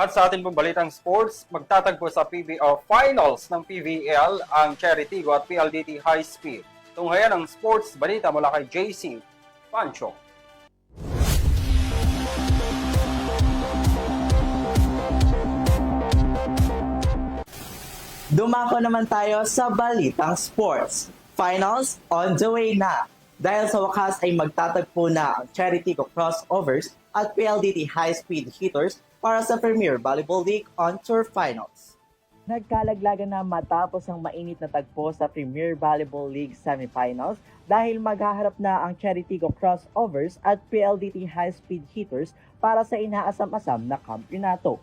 At sa ating pong balitang sports, magtatagpo sa PBL Finals ng PVL ang Cherry Tigo at PLDT High Speed. Tunghayan ang sports balita mula kay JC Pancho. Dumako naman tayo sa balitang sports. Finals on the way na. Dahil sa wakas ay magtatagpo na ang Charity Ko Crossovers at PLDT High Speed Hitters para sa Premier Volleyball League on Tour Finals. Nagkalaglagan na matapos ang mainit na tagpo sa Premier Volleyball League semifinals dahil maghaharap na ang Charity Ko Crossovers at PLDT High Speed Hitters para sa inaasam-asam na kampyonato.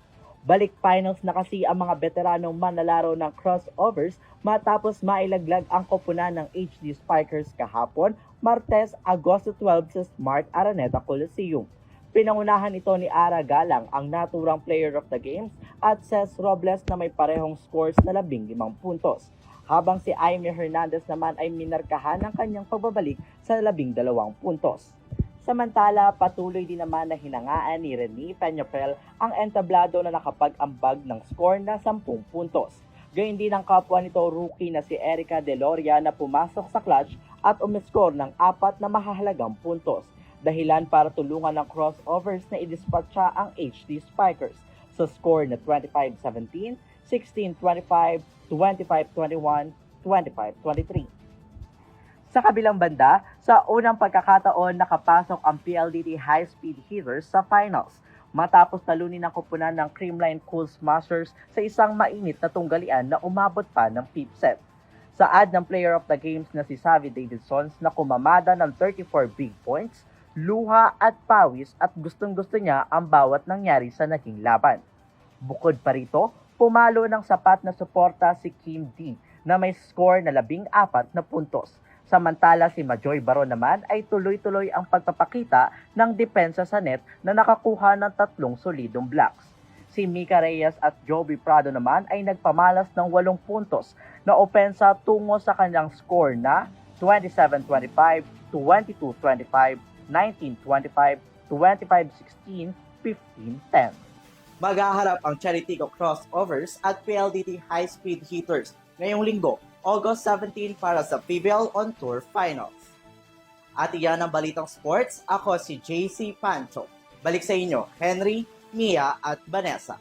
Balik finals na kasi ang mga veteranong manlalaro ng crossovers matapos mailaglag ang koponan ng HD Spikers kahapon, Martes, Agosto 12 sa Smart Araneta Coliseum. Pinangunahan ito ni Ara Galang ang naturang player of the games at Ces Robles na may parehong scores na 15 puntos. Habang si Aimee Hernandez naman ay minarkahan ng kanyang pagbabalik sa 12 puntos. Samantala, patuloy din naman na hinangaan ni Rene Peñafel ang entablado na nakapag-ambag ng score na 10 puntos. Gayun din ang kapwa nito rookie na si Erica Deloria na pumasok sa clutch at umiscore ng apat na mahahalagang puntos. Dahilan para tulungan ng crossovers na idispatcha ang HD Spikers sa score na 25-17, 16-25, 25-21, 25-23. Sa kabilang banda, sa unang pagkakataon nakapasok ang PLDT High Speed Hitters sa finals matapos talunin ang kupunan ng Creamline Cool Smashers sa isang mainit na tunggalian na umabot pa ng fifth set. Saad ng player of the games na si Savvy Davidsons na kumamada ng 34 big points, luha at pawis at gustong gusto niya ang bawat nangyari sa naging laban. Bukod pa rito, pumalo ng sapat na suporta si Kim D na may score na labing apat na puntos. Samantala si Majoy Baron naman ay tuloy-tuloy ang pagpapakita ng depensa sa net na nakakuha ng tatlong solidong blocks. Si Mika Reyes at Joby Prado naman ay nagpamalas ng walong puntos na opensa tungo sa kanyang score na 27-25, 22-25, 19-25, 25-16, 15-10. Maghaharap ang Charitigo Crossovers at PLDT High Speed Hitters ngayong linggo, August 17 para sa PBL On Tour Finals. At iyan ang Balitang Sports. Ako si JC Pancho. Balik sa inyo, Henry, Mia at Vanessa.